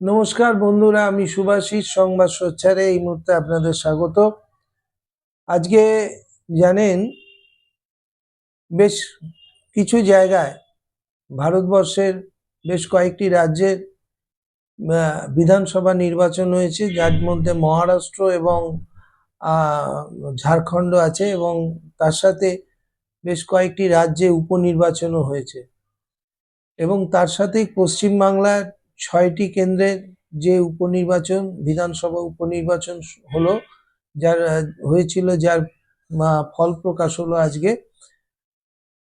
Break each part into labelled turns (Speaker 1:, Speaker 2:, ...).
Speaker 1: নমস্কার বন্ধুরা, আমি সুভাষিস, সংবাদ সোচ্চারে এই মুহূর্তে আপনাদের স্বাগত। আজকে জানেন, বেশ কিছু জায়গায় ভারতবর্ষের বেশ কয়েকটি রাজ্যের বিধানসভা নির্বাচন হয়েছে, যার মধ্যে মহারাষ্ট্র এবং ঝাড়খণ্ড আছে এবং তার সাথে বেশ কয়েকটি রাজ্যে উপনির্বাচনও হয়েছে। এবং তার সাথেই পশ্চিমবাংলার ছয়টি কেন্দ্রের যে উপনির্বাচন, বিধানসভা উপনির্বাচন হলো, যার, হয়েছিল, যার ফল প্রকাশ হলো আজকে।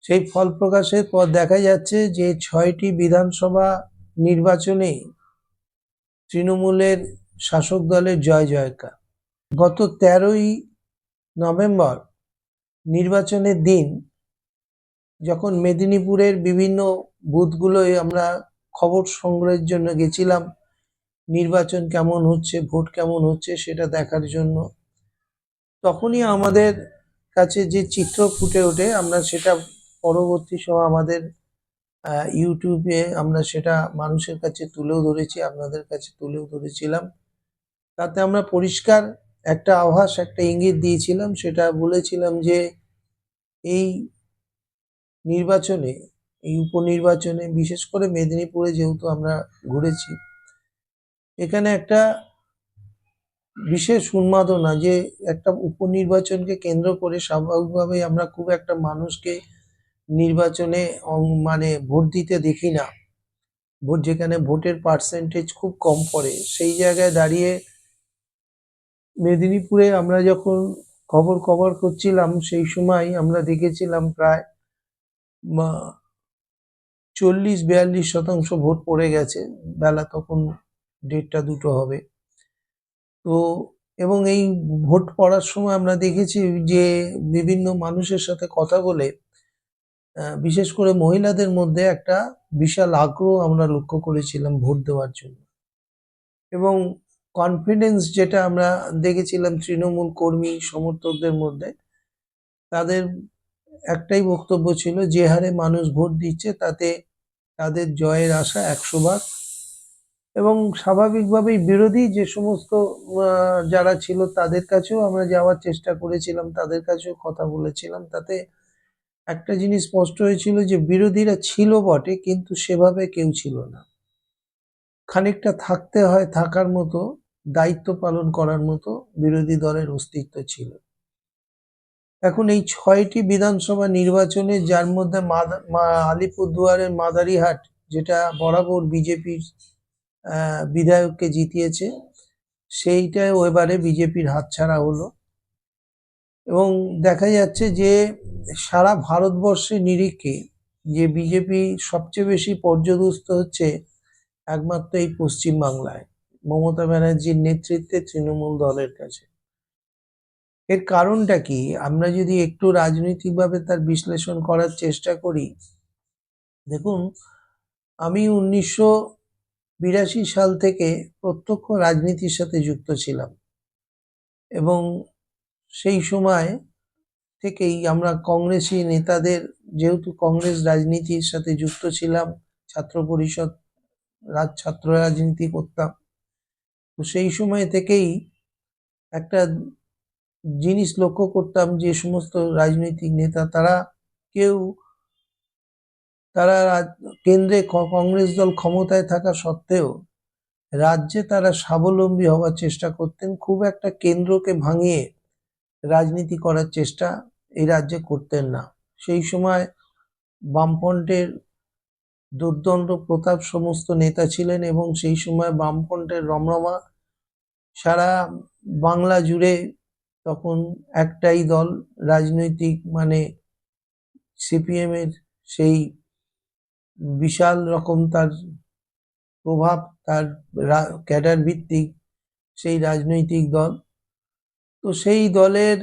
Speaker 1: সেই ফল প্রকাশের পর দেখা যাচ্ছে যে ছয়টি বিধানসভা নির্বাচনে তৃণমূলের শাসক দলের জয় জয়কার। গত তেরোই নভেম্বর নির্বাচনের দিন, যখন মেদিনীপুরের বিভিন্ন বুথগুলোয় আমরা খবর সংগ্রহের জন্য গেছিলাম। নির্বাচন কেমন হচ্ছে, ভোট কেমন হচ্ছে সেটা দেখার জন্য। তখনই আমাদের কাছে যে চিত্র ফুটে ওঠে, আমরা সেটা পরবর্তী সময় আমাদের ইউটিউবে আমরা সেটা মানুষের কাছে তুলেও ধরেছি, আপনাদের কাছে তুলেও ধরেছিলাম। তাতে আমরা পরিষ্কার একটা আভাস, একটা ইঙ্গিত দিয়েছিলাম, সেটা বলেছিলাম যে এই নির্বাচনে এই উপনির্বাচনে, বিশেষ করে মেদিনীপুরে যেহেতু আমরা ঘুরেছি, এখানে একটা বিশেষ উন্মাদনা যে একটা উপনির্বাচনকে কেন্দ্র করে স্বাভাবিকভাবেই আমরা খুব একটা মানুষকে নির্বাচনে মানে ভোট দিতে দেখি না। ভোট যেখানে ভোটের পার্সেন্টেজ খুব কম পড়ে, সেই জায়গায় দাঁড়িয়ে মেদিনীপুরে আমরা যখন খবর কভার করছিলাম, সেই সময় আমরা দেখেছিলাম প্রায় চল্লিশ বিয়াল্লিশ শতাংশ ভোট পড়ে গেছে। বেলা তখন দেড়টা দুটো হবে। তো এবং এই ভোট পড়ার সময় আমরা দেখেছি যে বিভিন্ন মানুষের সাথে কথা বলে বিশেষ করে মহিলাদের মধ্যে একটা বিশাল আগ্রহ আমরা লক্ষ্য করেছিলাম ভোট দেওয়ার জন্য। এবং কনফিডেন্স যেটা আমরা দেখেছিলাম তৃণমূল কর্মী সমর্থকদের মধ্যে, তাদের একটাই বক্তব্য ছিল, যে হারে মানুষ ভোট দিচ্ছে তাতে তাদের জয়ের আশা একশো ভাগ এবং স্বাভাবিকভাবেই বিরোধী যে সমস্ত যারা ছিল তাদের কাছেও আমরা যাওয়ার চেষ্টা করেছিলাম, তাদের কাছেও কথা বলেছিলাম। তাতে একটা জিনিস স্পষ্ট হয়েছিল যে বিরোধীরা ছিল বটে, কিন্তু সেভাবে কেউ ছিল না। খানিকটা থাকতে হয়, থাকার মতো, দায়িত্ব পালন করার মতো বিরোধী দলের অস্তিত্ব ছিল। এখন এই ছয়টি বিধানসভা নির্বাচনে যার মধ্যে আলিপুরদুয়ারের মাদারিহাট, যেটা বরাবর বিজেপির বিধায়ককে জিতিয়েছে, সেইটাও এবারে বিজেপির হাতছাড়া হলো। এবং দেখা যাচ্ছে যে সারা ভারতবর্ষের নিরিখে যে বিজেপি সবচেয়ে বেশি পর্যদস্ত হচ্ছে একমাত্র এই পশ্চিমবাংলায়, মমতা ব্যানার্জির নেতৃত্বে তৃণমূল দলের কাছে। এর কারণটা কি? আমরা যদি একটু রাজনৈতিকভাবে তার বিশ্লেষণ করার চেষ্টা করি, দেখুন, আমি উনিশশো বিরাশি সাল থেকে প্রত্যক্ষ রাজনীতির সাথে যুক্ত ছিলাম এবং সেই সময় থেকেই আমরা কংগ্রেসি নেতাদের, যেহেতু কংগ্রেস রাজনীতির সাথে যুক্ত ছিলাম, ছাত্র পরিষদ, রাজ, ছাত্র রাজনীতি করতাম, তো সেই সময় থেকেই একটা জিনিস লক্ষ্য করতাম যে সমস্ত রাজনৈতিক নেতা, তারা কেউ, তারা কেন্দ্রে কংগ্রেস দল ক্ষমতায় থাকা সত্ত্বেও রাজ্যে তারা স্বাবলম্বী হওয়ার চেষ্টা করতেন, খুব একটা কেন্দ্রকে ভাঙিয়ে রাজনীতি করার চেষ্টা এই রাজ্যে করতেন না। সেই সময় বামফ্রন্টের দুর্দণ্ড প্রতাপ সমস্ত নেতা ছিলেন এবং সেই সময় বামফ্রন্টের রমরমা সারা বাংলা জুড়ে তখন একটাই দল রাজনৈতিক মানে সিপিএম এর সেই বিশাল রকম তার প্রভাব, তার ক্যাডার ভিত্তিক সেই রাজনৈতিক দল। তো সেই দলের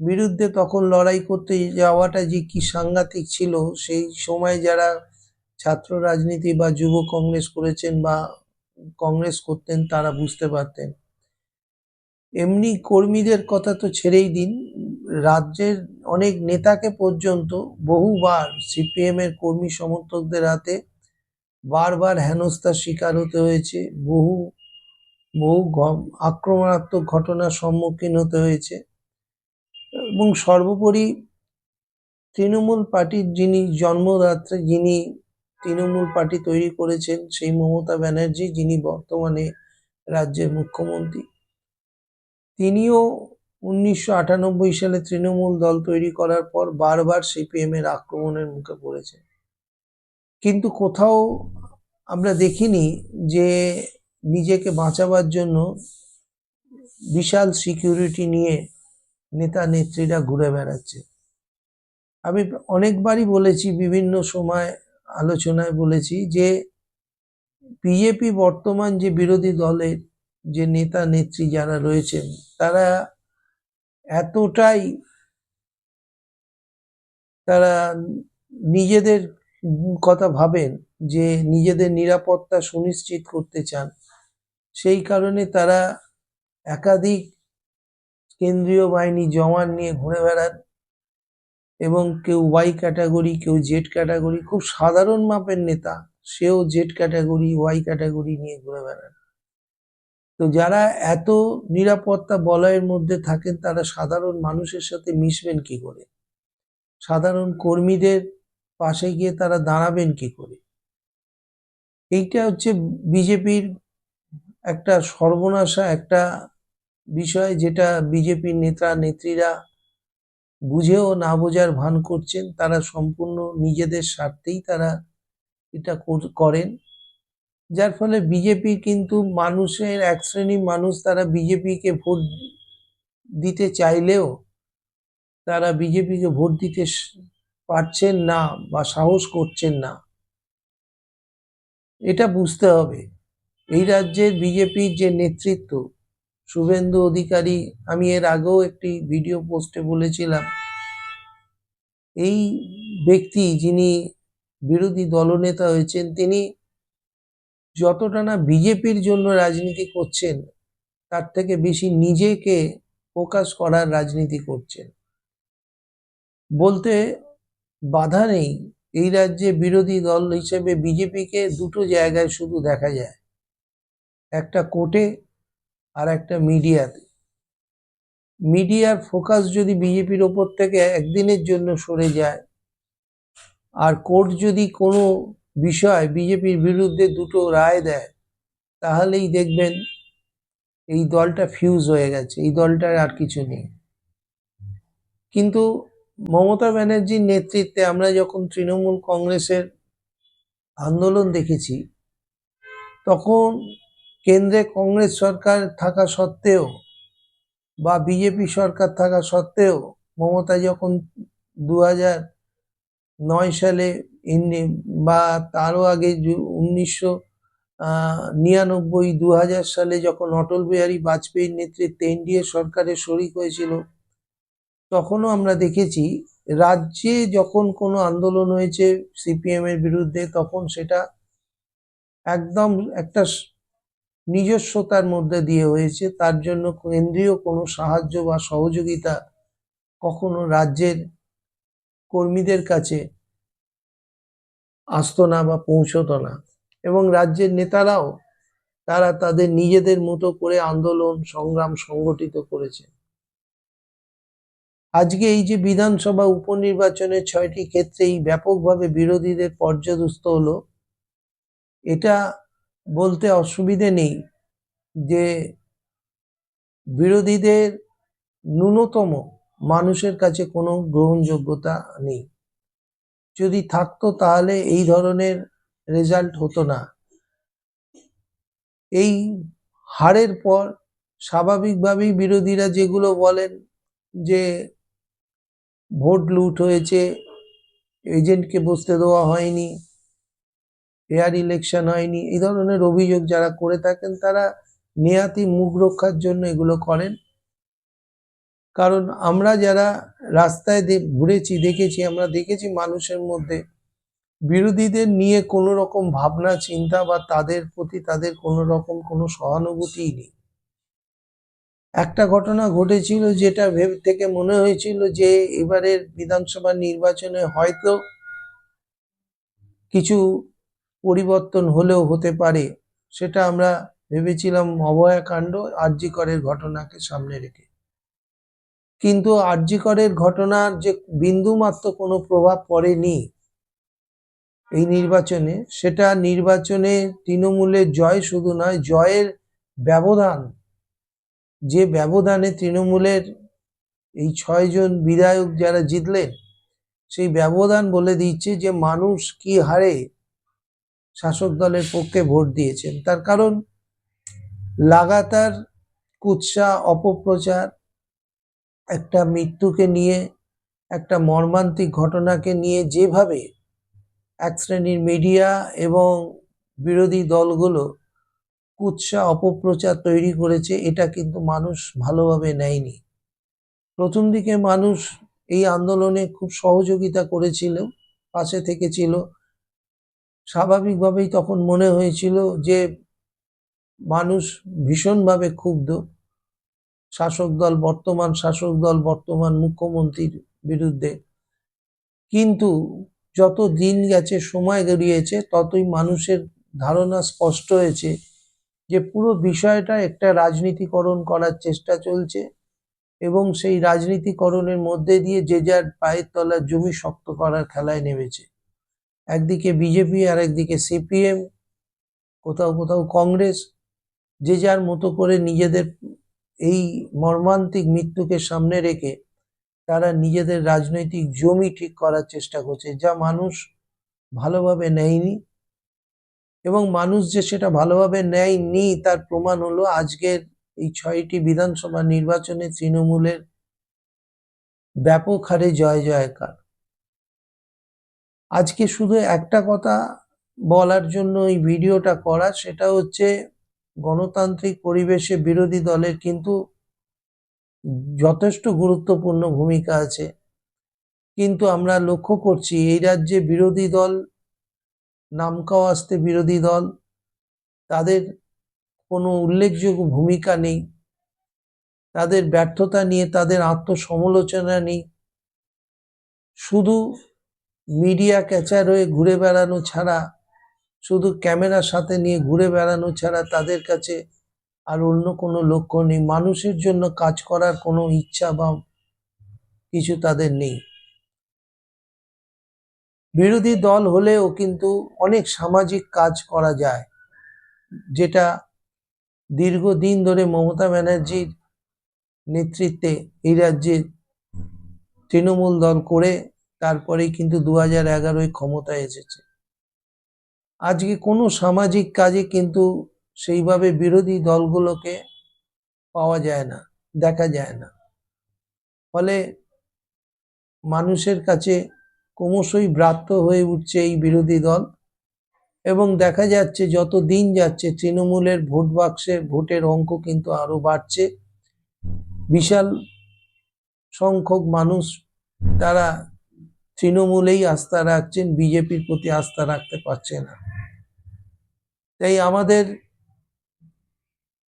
Speaker 1: বিরুদ্ধে তখন লড়াই করতে যাওয়াটা যে কি সাংঘাতিক ছিল, সেই সময় যারা ছাত্র রাজনীতি বা যুব কংগ্রেস করেছেন বা কংগ্রেস করতেন তারা বুঝতে পারতেন। এমনি কর্মীদের কথা তো ছেড়েই দিন। রাজ্যের অনেক নেতাকে পর্যন্ত বহুবার সিপিএম এর কর্মী সমর্থকদের হাতে বারবার হেনস্থার শিকার হতে হয়েছে। বহু বহু আক্রমণাত্মক ঘটনার সম্মুখীন হতে হয়েছে। এবং সর্বোপরি তৃণমূল পার্টির যিনি জন্মদাত্রী, যিনি তৃণমূল পার্টি তৈরি করেছেন, সেই মমতা ব্যানার্জি, যিনি বর্তমানে রাজ্যের মুখ্যমন্ত্রী। তিনিও উনিশশো আটানব্বই সালে তৃণমূল দল তৈরি করার পর বারবার সিপিএম এর আক্রমণের মুখে পড়েছে। কিন্তু কোথাও আমরা দেখিনি যে নিজেকে বাঁচাবার জন্য বিশাল সিকিউরিটি নিয়ে নেতা নেত্রীরা ঘুরে বেড়াচ্ছে। আমি অনেকবারই বলেছি, বিভিন্ন সময় আলোচনায় বলেছি যে বিজেপি বর্তমান যে বিরোধী দলের যে নেতা নেত্রী যারা রয়েছেন তারা এতটাই তারা নিজেদের কথা ভাবেন যে নিজেদের নিরাপত্তা সুনিশ্চিত করতে চান। সেই কারণে তারা একাধিক কেন্দ্রীয় বাহিনী জওয়ান নিয়ে ঘুরে বেড়ান এবং কেউ ওয়াই ক্যাটাগরি কেউ জেড ক্যাটাগরি খুব সাধারণ মাপের নেতা, সেও জেড ক্যাটাগরি ওয়াই ক্যাটাগরি নিয়ে ঘুরে বেড়ান। তো যারা এত নিরাপত্তা বলয়ের মধ্যে থাকেন, তারা সাধারণ মানুষের সাথে মিশবেন কি করে? সাধারণ কর্মীদের পাশে গিয়ে তারা দাঁড়াবেন কি করে? এইটা হচ্ছে বিজেপির একটা সর্বনাশা একটা বিষয়, যেটা বিজেপির নেতা, নেত্রীরা বুঝেও না বোঝার ভান করছেন। তারা সম্পূর্ণ নিজেদের স্বার্থেই তারা এটা কর- করেন। যার ফলে বিজেপি কিন্তু মানুষের, এক শ্রেণির মানুষ তারা বিজেপিকে ভোট দিতে চাইলেও তারা বিজেপিকে ভোট দিতে পারছেন না বা সাহস করছেন না। এটা বুঝতে হবে। এই রাজ্যের বিজেপির যে নেতৃত্ব, শুভেন্দু অধিকারী, আমি এর আগেও একটি ভিডিও পোস্টে বলেছিলাম, এই ব্যক্তি যিনি বিরোধী দলনেতা হয়েছেন, তিনি যতটা না বিজেপির জন্য রাজনীতি করছেন, তার থেকে বেশি নিজেকে প্রকাশ করার রাজনীতি করছেন। বলতে বাধা নেই, এই রাজ্যে বিরোধী দল হিসেবে বিজেপিকে দুটো জায়গায় শুধু দেখা যায়, একটা কোর্টে আর একটা মিডিয়াতে। মিডিয়ার ফোকাস যদি বিজেপির ওপর থেকে একদিনের জন্য সরে যায়, আর কোর্ট যদি কোনো বিষয় বিজেপির বিরুদ্ধে দুটো রায় দেয়, তাহলেই দেখবেন এই দলটা ফিউজ হয়ে গেছে, এই দলটার আর কিছু নেই। কিন্তু মমতা ব্যানার্জির নেতৃত্বে আমরা যখন তৃণমূল কংগ্রেসের আন্দোলন দেখেছি, তখন কেন্দ্রে কংগ্রেস সরকার থাকা সত্ত্বেও বা বিজেপি সরকার থাকা সত্ত্বেও মমতা যখন দু হাজার নয় সালে বা তারও আগে উনিশশো নিরানব্বই দু সালে যখন অটল বিহারী বাজপেয়ীর নেতৃত্বে এনডিএ সরকারের শরিক হয়েছিল, তখনও আমরা দেখেছি রাজ্যে যখন কোনো আন্দোলন হয়েছে সিপিএম এর বিরুদ্ধে, তখন সেটা একদম একটা নিজস্বতার মধ্যে দিয়ে হয়েছে। তার জন্য কেন্দ্রীয় কোনো সাহায্য বা সহযোগিতা কখনো রাজ্যের কর্মীদের কাছে আসতো না বা পৌঁছতো না। এবং রাজ্যের নেতারাও তারা তাদের নিজেদের মতো করে আন্দোলন, সংগ্রাম সংগঠিত করেছে। আজকে এই যে বিধানসভা উপনির্বাচনের ছয়টি ক্ষেত্রেই ব্যাপকভাবে বিরোধীদের পর্যদস্ত হলো, এটা বলতে অসুবিধে নেই যে বিরোধীদের ন্যূনতম মানুষের কাছে কোনো গ্রহণযোগ্যতা নেই। যদি থাকতো তাহলে এই ধরনের রেজাল্ট হতো না। এই হারের পর স্বাভাবিকভাবেই বিরোধীরা যেগুলো বলেন যে ভোট লুট হয়েছে এজেন্টকে বসতে দেওয়া হয়নি ফেয়ার ইলেকশন হয়নি, এই ধরনের অভিযোগ যারা করে থাকেন তারা নেহাতি মুখ রক্ষার জন্য এগুলো করেন। কারণ আমরা যারা রাস্তায় ঘুরেছি, দেখেছি, আমরা দেখেছি মানুষের মধ্যে বিরোধীদের নিয়ে কোনো রকম ভাবনা, চিন্তা বা তাদের প্রতি তাদের কোনো রকম কোনো সহানুভূতিই নেই। একটা ঘটনা ঘটেছিল যেটা ভেবে থেকে মনে হয়েছিল যে এবারের বিধানসভা নির্বাচনে হয়তো কিছু পরিবর্তন হলেও হতে পারে, সেটা আমরা ভেবেছিলাম অভয়াকাণ্ড আরজিকরের ঘটনাকে সামনে রেখে। কিন্তু আরজিকরের ঘটনার যে বিন্দুমাত্র কোনো প্রভাব পড়েনি এই নির্বাচনে, সেটা নির্বাচনে তৃণমূলের জয় শুধু নয়, জয়ের ব্যবধান, যে ব্যবধানে তৃণমূলের এই ছয়জন বিধায়ক যারা জিতলেন, সেই ব্যবধান বলে দিচ্ছে যে মানুষ কি হারে শাসক দলের পক্ষে ভোট দিয়েছেন। তার কারণ, লাগাতার কুৎসা, অপপ্রচার একটা মৃত্যুকে নিয়ে, একটা মর্মান্তিক ঘটনাকে নিয়ে যেভাবে এক শ্রেণির মিডিয়া এবং বিরোধী দলগুলো কুৎসা অপপ্রচার তৈরি করেছে, এটা কিন্তু মানুষ ভালোভাবে নেয়নি। প্রথম দিকে মানুষ এই আন্দোলনে খুব সহযোগিতা করেছিল, পাশে থেকেছিল। স্বাভাবিকভাবেই তখন মনে হয়েছিল যে মানুষ ভীষণভাবে ক্ষুব্ধ। শাসক দল, বর্তমান শাসক দল, বর্তমান মুখ্যমন্ত্রীর বিরুদ্ধে। কিন্তু যত দিন গেছে, সময় গড়িয়েছে, ততই মানুষের ধারণা স্পষ্ট হয়েছে যে পুরো বিষয়টা একটা রাজনীতিকরণ করার চেষ্টা চলছে এবং সেই রাজনীতিকরণের মধ্যে দিয়ে যে যার পায়ের তলার জমি শক্ত করার খেলায় নেমেছে। একদিকে বিজেপি আর একদিকে সিপিএম, কোথাও কোথাও কংগ্রেস, যে যার মতো করে নিজেদের এই মর্মান্তিক মৃত্যুকে সামনে রেখে তারা নিজেদের রাজনৈতিক জমি ঠিক করার চেষ্টা করছে, যা মানুষ ভালোভাবে নেয়নি এবং মানুষ যে সেটা ভালোভাবে নেয়নি তার প্রমাণ হলো আজকের এই ছয়টি বিধানসভা নির্বাচনে তৃণমূলের ব্যাপক হারে জয় জয়কার। আজকে শুধু একটা কথা বলার জন্য এই ভিডিওটা করা, সেটা হচ্ছে গণতান্ত্রিক পরিবেশে বিরোধী দলের কিন্তু যথেষ্ট গুরুত্বপূর্ণ ভূমিকা আছে। কিন্তু আমরা লক্ষ্য করছি এই রাজ্যে বিরোধী দল, নামকাও আসতে বিরোধী দল, তাদের কোনো উল্লেখযোগ্য ভূমিকা নেই। তাদের ব্যর্থতা নিয়ে তাদের আত্মসমালোচনা নেই। শুধু মিডিয়া ক্যাচার হয়ে ঘুরে বেড়ানো ছাড়া শুধু ক্যামেরার সাথে নিয়ে ঘুরে বেড়ানো ছাড়া তাদের কাছে আর অন্য কোনো লক্ষ্য নেই। মানুষের জন্য কাজ করার কোনো ইচ্ছা বা কিছু তাদের নেই। বিরোধী দল হলেও কিন্তু অনেক সামাজিক কাজ করা যায়, যেটা দীর্ঘদিন ধরে মমতা ব্যানার্জির নেতৃত্বে এই রাজ্যে তৃণমূল দল করে তারপরেই কিন্তু দু হাজার এগারোয় ক্ষমতায় এসেছে। আজকে কোনো সামাজিক কাজে কিন্তু সেইভাবে বিরোধী দলগুলোকে পাওয়া যায় না, দেখা যায় না। ফলে মানুষের কাছে ক্রমশই ব্রাত্য হয়ে উঠছে এই বিরোধী দল এবং দেখা যাচ্ছে যত দিন যাচ্ছে তৃণমূলের ভোট বাক্সের ভোটের অঙ্ক কিন্তু আরও বাড়ছে। বিশাল সংখ্যক মানুষ তারা তৃণমূলেই আস্থা রাখছেন, বিজেপির প্রতি আস্থা রাখতে পারছে না। তাই আমাদের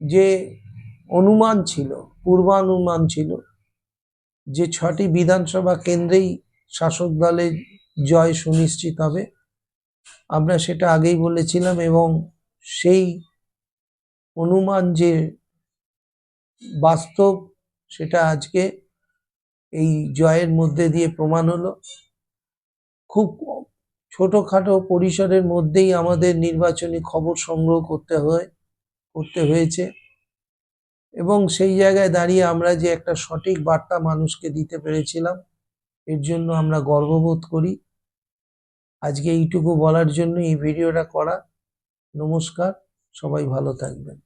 Speaker 1: যে অনুমান ছিল, পূর্বানুমান ছিল, যে ছটি বিধানসভা কেন্দ্রেই শাসক দলের জয় সুনিশ্চিত হবে, আমরা সেটা আগেই বলেছিলাম এবং সেই অনুমান যে বাস্তব, সেটা আজকে এই জয়ের মধ্যে দিয়ে প্রমাণ হলো। খুব ছোটোখাটো পরিসরের মধ্যেই আমাদের নির্বাচনী খবর সংগ্রহ করতে হয়, করতে হয়েছে। এবং সেই জায়গায় দাঁড়িয়ে আমরা যে একটা সঠিক বার্তা মানুষকে দিতে পেরেছিলাম, এর জন্য আমরা গর্ববোধ করি। আজকে এইটুকু বলার জন্য এই ভিডিওটা করা। নমস্কার, সবাই ভালো থাকবেন।